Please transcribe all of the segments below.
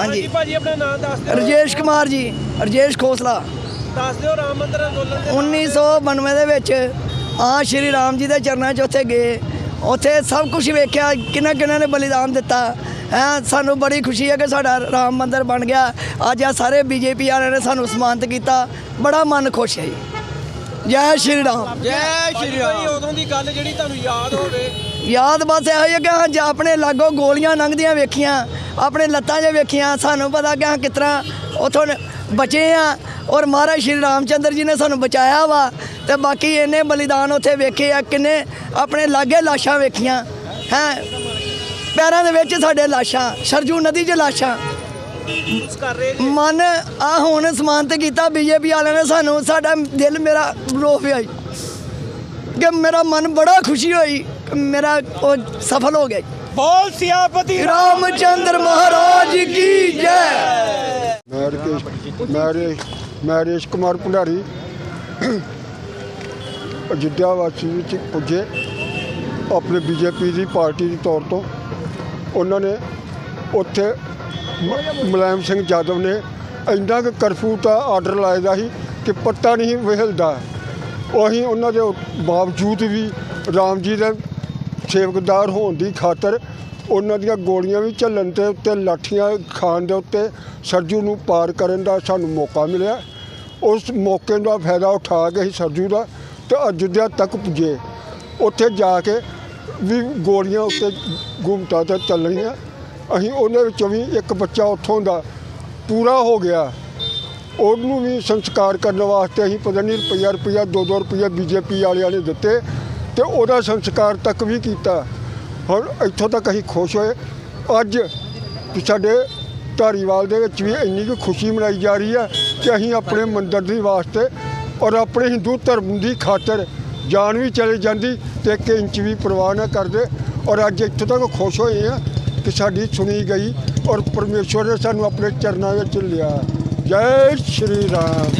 ਹਾਂਜੀ। ਭਾਜੀ ਆਪਣਾ ਨਾਮ ਦੱਸ ਦਿਓ। ਰਜੇਸ਼ ਕੁਮਾਰ ਜੀ ਰਜੇਸ਼ ਖੋਸਲਾ। ਦੱਸ ਦਿਓ ਰਾਮ ਮੰਦਿਰ ਅੰਦੋਲਨ ਦੇ 1992 ਦੇ ਵਿੱਚ ਆ ਸ਼੍ਰੀ ਰਾਮ ਜੀ ਦੇ ਚਰਨਾਂ 'ਚ ਉੱਥੇ ਗਏ। ਉੱਥੇ ਸਭ ਕੁਝ ਵੇਖਿਆ ਕਿੰਨਾ ਕਿੰਨਾ ਨੇ ਬਲੀਦਾਨ ਦਿੱਤਾ। ਹੈ ਸਾਨੂੰ ਬੜੀ ਖੁਸ਼ੀ ਹੈ ਕਿ ਸਾਡਾ ਰਾਮ ਮੰਦਿਰ ਬਣ ਗਿਆ। ਅੱਜ ਆ ਸਾਰੇ ਬੀਜੇਪੀ ਵਾਲਿਆਂ ਨੇ ਸਾਨੂੰ ਸਨਮਾਨਿਤ ਕੀਤਾ। ਬੜਾ ਮਨ ਖੁਸ਼ ਹੈ ਜੀ। ਜੈ ਸ਼੍ਰੀ ਰਾਮ। ਜੈ ਸ਼੍ਰੀ ਰਾਮ। ਉਦੋਂ ਦੀ ਗੱਲ ਜਿਹੜੀ ਤੁਹਾਨੂੰ ਯਾਦ ਹੋਵੇ। ਯਾਦ ਬਸ ਇਹੋ ਹੀ ਹੈ ਕਿ ਹਾਂ ਜੇ ਆਪਣੇ ਲਾਗੋਂ ਗੋਲੀਆਂ ਲੰਘਦੀਆਂ ਵੇਖੀਆਂ ਆਪਣੇ ਲੱਤਾਂ 'ਚ ਵੇਖੀਆਂ, ਸਾਨੂੰ ਪਤਾ ਕਿ ਹਾਂ ਕਿਸ ਤਰ੍ਹਾਂ ਉਥੋਂ ਬਚੇ ਆ ਔਰ ਮਹਾਰਾਜ ਸ਼੍ਰੀ ਰਾਮਚੰਦਰ ਜੀ ਨੇ ਸਾਨੂੰ ਬਚਾਇਆ ਵਾ ਤੇ ਬਾਕੀ ਇਹਨੇ ਬਲੀਦਾਨ ਉੱਥੇ ਵੇਖੇ ਆ, ਕਿੰਨੇ ਆਪਣੇ ਲਾਗੇ ਲਾਸ਼ਾਂ ਵੇਖੀਆਂ। ਹੈ? ਪੈਰਾਂ ਦੇ ਵਿੱਚ ਸਾਡੇ ਲਾਸ਼ਾਂ, ਸਰਜੂ ਨਦੀ 'ਚ ਲਾਸ਼ਾਂ। ਮਨ ਆ ਹੁਣ ਸਮਾਨਤ ਕੀਤਾ ਬੀਜੇਪੀ ਵਾਲਿਆਂ ਨੇ ਸਾਨੂੰ, ਸਾਡਾ ਦਿਲ ਮੇਰਾ ਰੋ ਪਿਆ ਕਿ ਮੇਰਾ ਮਨ ਬੜਾ ਖੁਸ਼ੀ ਹੋਈ ਕਿ ਮੇਰਾ ਉਹ ਸਫਲ ਹੋ ਗਿਆ ਬੋਲ ਸਿਆਪਤੀ ਰਾਮਚੰਦਰ ਮਹਾਰਾਜ ਕੀ ਜੈ। ਮੈਂ ਰਕੇਸ਼ ਮੈਂ ਮੈਂ ਰੇਸ਼ ਕੁਮਾਰ ਭੰਡਾਰੀ। ਅਯੁੱਧਿਆ ਵਾਸੀ ਵਿੱਚ ਪੁੱਜੇ। ਆਪਣੇ ਬੀਜੇਪੀ ਦੀ ਪਾਰਟੀ ਦੇ ਤੌਰ ਤੋਂ। ਉਹਨਾਂ ਨੇ ਉੱਥੇ ਮੁਲਾਇਮ ਸਿੰਘ ਯਾਦਵ ਨੇ ਇੰਨਾ ਕੁ ਕਰਫਿਊ ਦਾ ਆਰਡਰ ਲਾਇਆ ਦਾ ਸੀ ਕਿ ਪੱਤਾ ਨਹੀਂ ਵਿਹਿਲਦਾ। ਉਹੀ ਉਹਨਾਂ ਦੇ ਬਾਵਜੂਦ ਵੀ ਰਾਮ ਜੀ ਦੇ ਸੇਵਕਦਾਰ ਹੋਣ ਦੀ ਖਾਤਰ ਉਹਨਾਂ ਦੀਆਂ ਗੋਲੀਆਂ ਵੀ ਝੱਲਣ ਦੇ ਉੱਤੇ ਲਾਠੀਆਂ ਖਾਣ ਦੇ ਉੱਤੇ ਸਰਜੂ ਨੂੰ ਪਾਰ ਕਰਨ ਦਾ ਸਾਨੂੰ ਮੌਕਾ ਮਿਲਿਆ। ਉਸ ਮੌਕੇ ਦਾ ਫਾਇਦਾ ਉਠਾ ਕੇ ਅਸੀਂ ਸਰਜੂ ਦਾ ਤੇ ਅਯੁੱਧਿਆ ਤੱਕ ਪੁੱਜੇ। ਉੱਥੇ ਜਾ ਕੇ ਵੀ ਗੋਲੀਆਂ ਉੱਤੇ ਗੁੰਮਤਾ ਤੇ ਚੱਲਣੀਆਂ। ਅਸੀਂ ਉਹਨਾਂ ਵਿੱਚੋਂ ਵੀ ਇੱਕ ਬੱਚਾ ਉੱਥੋਂ ਦਾ ਪੂਰਾ ਹੋ ਗਿਆ। ਉਹਨੂੰ ਵੀ ਸੰਸਕਾਰ ਕਰਨ ਵਾਸਤੇ ਅਸੀਂ ਪਤਾ ਨਹੀਂ ਰੁਪਈਆ ਰੁਪਈਆ 2-2 ਰੁਪਈਆ ਬੀਜੇਪੀ ਵਾਲਿਆਂ ਨੇ ਦਿੱਤੇ। ਤੇ ਉਹਦਾ ਸੰਸਕਾਰ ਤੱਕ ਵੀ ਕੀਤਾ। ਹੁਣ ਇੱਥੋਂ ਤੱਕ ਅਸੀਂ ਖੁਸ਼ ਹੋਏ। ਅੱਜ ਸਾਡੇ ਧਾਰੀਵਾਲ ਦੇ ਵਿੱਚ ਵੀ ਇੰਨੀ ਕੁ ਖੁਸ਼ੀ ਮਨਾਈ ਜਾ ਰਹੀ ਹੈ ਕਿ ਅਸੀਂ ਆਪਣੇ ਮੰਦਿਰ ਦੇ ਵਾਸਤੇ ਔਰ ਆਪਣੇ ਹਿੰਦੂ ਧਰਮ ਦੀ ਖਾਤਰ ਜਾਨ ਵੀ ਚਲੇ ਜਾਂਦੀ ਤੇ ਇੱਕ ਇੰਚ ਵੀ ਪਰਵਾਹ ਨਾ ਕਰਦੇ। ਔਰ ਅੱਜ ਇੱਥੋਂ ਤੱਕ ਖੁਸ਼ ਹੋਏ ਆ ਕਿ ਸਾਡੀ ਸੁਣੀ ਗਈ ਔਰ ਪਰਮੇਸ਼ਵਰ ਨੇ ਸਾਨੂੰ ਆਪਣੇ ਚਰਨਾਂ ਵਿੱਚ ਲਿਆ। ਜੈ ਸ਼੍ਰੀ ਰਾਮ।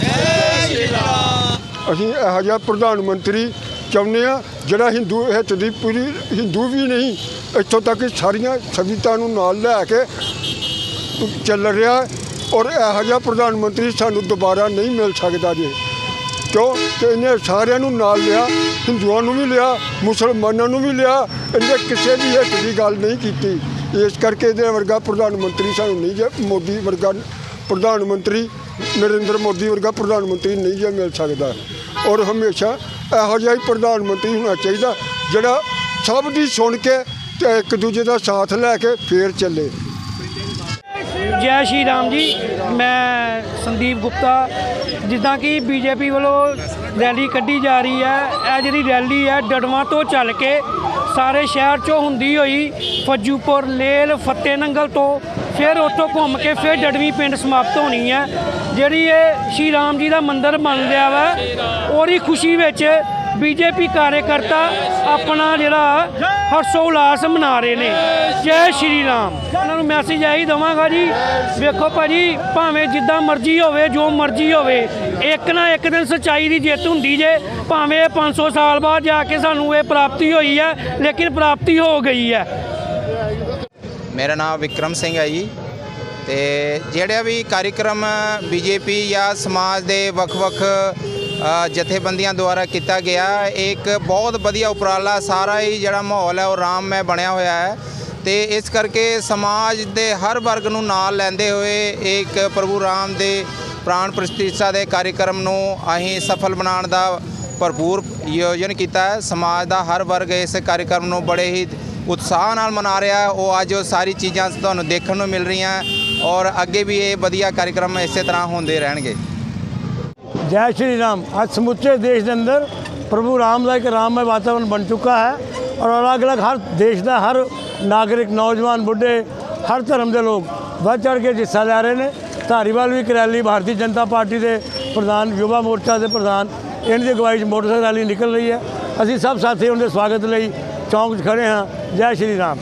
ਅਸੀਂ ਇਹੋ ਜਿਹਾ ਪ੍ਰਧਾਨ ਮੰਤਰੀ ਚਾਹੁੰਦੇ ਆ ਜਿਹੜਾ ਹਿੰਦੂ ਹਿੱਤ ਦੀ ਪੂਰੀ ਹਿੰਦੂ ਵੀ ਨਹੀਂ, ਇੱਥੋਂ ਤੱਕ ਸਾਰੀਆਂ ਸਭਿਤਾ ਨੂੰ ਨਾਲ ਲੈ ਕੇ ਚੱਲ ਰਿਹਾ ਔਰ ਇਹੋ ਜਿਹਾ ਪ੍ਰਧਾਨ ਮੰਤਰੀ ਸਾਨੂੰ ਦੁਬਾਰਾ ਨਹੀਂ ਮਿਲ ਸਕਦਾ ਜੀ। ਕਿਉਂ? ਕਿ ਇਹਨੇ ਸਾਰਿਆਂ ਨੂੰ ਨਾਲ ਲਿਆ ਹਿੰਦੂਆਂ ਨੂੰ ਵੀ ਲਿਆ, ਮੁਸਲਮਾਨਾਂ ਨੂੰ ਵੀ ਲਿਆ, ਇਹਨੇ ਕਿਸੇ ਵੀ ਹਿੱਤ ਦੀ ਗੱਲ ਨਹੀਂ ਕੀਤੀ। ਇਸ ਕਰਕੇ ਇਹਦੇ ਵਰਗਾ ਪ੍ਰਧਾਨ ਮੰਤਰੀ ਸਾਨੂੰ ਨਹੀਂ ਜੇ ਮੋਦੀ ਵਰਗਾ ਪ੍ਰਧਾਨ ਮੰਤਰੀ, ਨਰਿੰਦਰ ਮੋਦੀ ਵਰਗਾ ਪ੍ਰਧਾਨ ਮੰਤਰੀ ਨਹੀਂ ਜੇ ਮਿਲ ਸਕਦਾ। ਔਰ ਹਮੇਸ਼ਾ ਇਹੋ ਜਿਹਾ ਹੀ ਪ੍ਰਧਾਨ ਮੰਤਰੀ ਹੋਣਾ ਚਾਹੀਦਾ, ਜਿਹੜਾ ਸਭ ਦੀ ਸੁਣ ਕੇ ਤੇ ਇੱਕ ਦੂਜੇ ਦਾ ਸਾਥ ਲੈ ਕੇ ਫੇਰ ਚੱਲੇ। ਜੈ ਸ਼੍ਰੀ ਰਾਮ ਜੀ, ਮੈਂ ਸੰਦੀਪ ਗੁਪਤਾ, ਜਿੱਦਾਂ ਕਿ ਬੀਜੇਪੀ ਵੱਲੋਂ ਰੈਲੀ ਕੱਢੀ ਜਾ ਰਹੀ ਹੈ, ਇਹ ਜਿਹੜੀ ਰੈਲੀ ਹੈ ਡੜਵਾ ਤੋਂ ਚੱਲ ਕੇ ਸਾਰੇ ਸ਼ਹਿਰ ਚੋਂ ਹੁੰਦੀ ਹੋਈ ਫੱਜੂਪੁਰ ਲੇਲ ਫੱਤੇ ਨੰਗਲ ਤੋਂ ਫਿਰ ਉੱਥੋਂ ਘੁੰਮ ਕੇ ਫਿਰ ਡੜਵੀ ਪਿੰਡ ਸਮਾਪਤ ਹੋਣੀ ਹੈ ਜਿਹੜੀ ਇਹ ਸ਼੍ਰੀ ਰਾਮ ਜੀ ਦਾ ਮੰਦਿਰ ਬਣ ਰਿਹਾ ਵਾ, ਉਹਦੀ ਖੁਸ਼ੀ ਵਿੱਚ ਬੀਜੇਪੀ ਕਾਰਜਕਰਤਾ ਆਪਣਾ ਜਿਹੜਾ ਹਰਸ਼ੋ ਉਲਾਸ ਮਨਾ ਰਹੇ ਨੇ। ਜੈ ਸ਼੍ਰੀ ਰਾਮ। ਉਹਨਾਂ ਨੂੰ ਮੈਸੇਜ ਆਹੀ ਦਵਾਂਗਾ ਜੀ, ਵੇਖੋ ਭਾਜੀ, ਭਾਵੇਂ ਜਿੱਦਾਂ ਮਰਜ਼ੀ ਹੋਵੇ, ਜੋ ਮਰਜ਼ੀ ਹੋਵੇ, ਇੱਕ ਨਾ ਇੱਕ ਦਿਨ ਸੱਚਾਈ ਦੀ ਜਿੱਤ ਹੁੰਦੀ ਜੇ, ਭਾਵੇਂ ਇਹ 500 ਸਾਲ ਬਾਅਦ ਜਾ ਕੇ ਸਾਨੂੰ ਇਹ ਪ੍ਰਾਪਤੀ ਹੋਈ ਹੈ ਲੇਕਿਨ ਪ੍ਰਾਪਤੀ ਹੋ ਗਈ ਹੈ ਮੇਰਾ ਨਾਮ ਵਿਕਰਮ ਸਿੰਘ ਹੈ ਜੀ। ਤੇ ਜਿਹੜਾ ਵੀ ਕਾਰਜਕ੍ਰਮ ਬੀਜੇਪੀ ਜਾਂ ਸਮਾਜ ਦੇ ਵੱਖ-ਵੱਖ ਜਥੇਬੰਦੀਆਂ ਦੁਆਰਾ ਕੀਤਾ ਗਿਆ, ਇਹ ਇੱਕ ਬਹੁਤ ਵਧੀਆ ਉਪਰਾਲਾ ਸਾਰਾ ਹੀ ਜਿਹੜਾ ਮਾਹੌਲ ਹੈ ਉਹ ਰਾਮਮੈ ਬਣਿਆ ਹੋਇਆ ਹੈ। ਤੇ ਇਸ ਕਰਕੇ ਸਮਾਜ ਦੇ ਹਰ ਵਰਗ ਨੂੰ ਨਾਲ ਲੈਂਦੇ ਹੋਏ ਇੱਕ ਪ੍ਰਭੂ ਰਾਮ ਦੇ ਪ੍ਰਾਣ ਪ੍ਰਤਿਸ਼ਠਾ ਦੇ ਕਾਰਜਕ੍ਰਮ ਨੂੰ ਅਸੀਂ ਸਫਲ ਬਣਾਉਣ ਦਾ ਭਰਪੂਰ ਆਯੋਜਨ ਕੀਤਾ ਹੈ। ਸਮਾਜ ਦਾ ਹਰ ਵਰਗ ਇਸ ਕਾਰਜਕ੍ਰਮ ਨੂੰ ਬੜੇ ਹੀ ਉਤਸ਼ਾਹ ਨਾਲ ਮਨਾ ਰਿਹਾ ਉਹ ਅੱਜ ਉਹ ਸਾਰੀ ਚੀਜ਼ਾਂ ਤੁਹਾਨੂੰ ਦੇਖਣ ਨੂੰ ਮਿਲ ਰਹੀਆਂ ਔਰ ਅੱਗੇ ਵੀ ਇਹ ਵਧੀਆ ਕਾਰਜਕ੍ਰਮ ਇਸੇ ਤਰ੍ਹਾਂ ਹੁੰਦੇ ਰਹਿਣਗੇ। ਜੈ ਸ਼੍ਰੀ ਰਾਮ। ਅੱਜ ਸਮੁੱਚੇ ਦੇਸ਼ ਦੇ ਅੰਦਰ ਪ੍ਰਭੂ ਰਾਮ ਦਾ ਇੱਕ ਰਾਮਮय ਵਾਤਾਵਰਣ ਬਣ ਚੁੱਕਾ ਹੈ ਔਰ ਅਲੱਗ-ਅਲੱਗ ਹਰ ਦੇਸ਼ ਦਾ ਹਰ ਨਾਗਰਿਕ, ਨੌਜਵਾਨ, ਬੁੱਢੇ, ਹਰ ਧਰਮ ਦੇ ਲੋਕ ਵੱਧ ਚੜ ਕੇ ਹਿੱਸਾ ਲੈ ਰਹੇ ਨੇ। ਧਾਰੀਵਾਲ ਵੀ ਇੱਕ ਰੈਲੀ ਭਾਰਤੀ ਜਨਤਾ ਪਾਰਟੀ ਦੇ ਪ੍ਰਧਾਨ, ਯੁਵਾ ਮੋਰਚਾ ਦੇ ਪ੍ਰਧਾਨ, ਇਹਨਾਂ ਦੀ ਅਗਵਾਈ 'ਚ ਮੋਟਰਸਾਈਕਲ ਰੈਲੀ ਨਿਕਲ ਰਹੀ ਹੈ। ਅਸੀਂ ਸਭ ਸਾਥੀ ਉਹਨਾਂ ਦੇ ਸਵਾਗਤ ਲਈ ਚੌਂਕ 'ਚ ਖੜੇ ਹਾਂ। ਜੈ ਸ਼੍ਰੀ ਰਾਮ।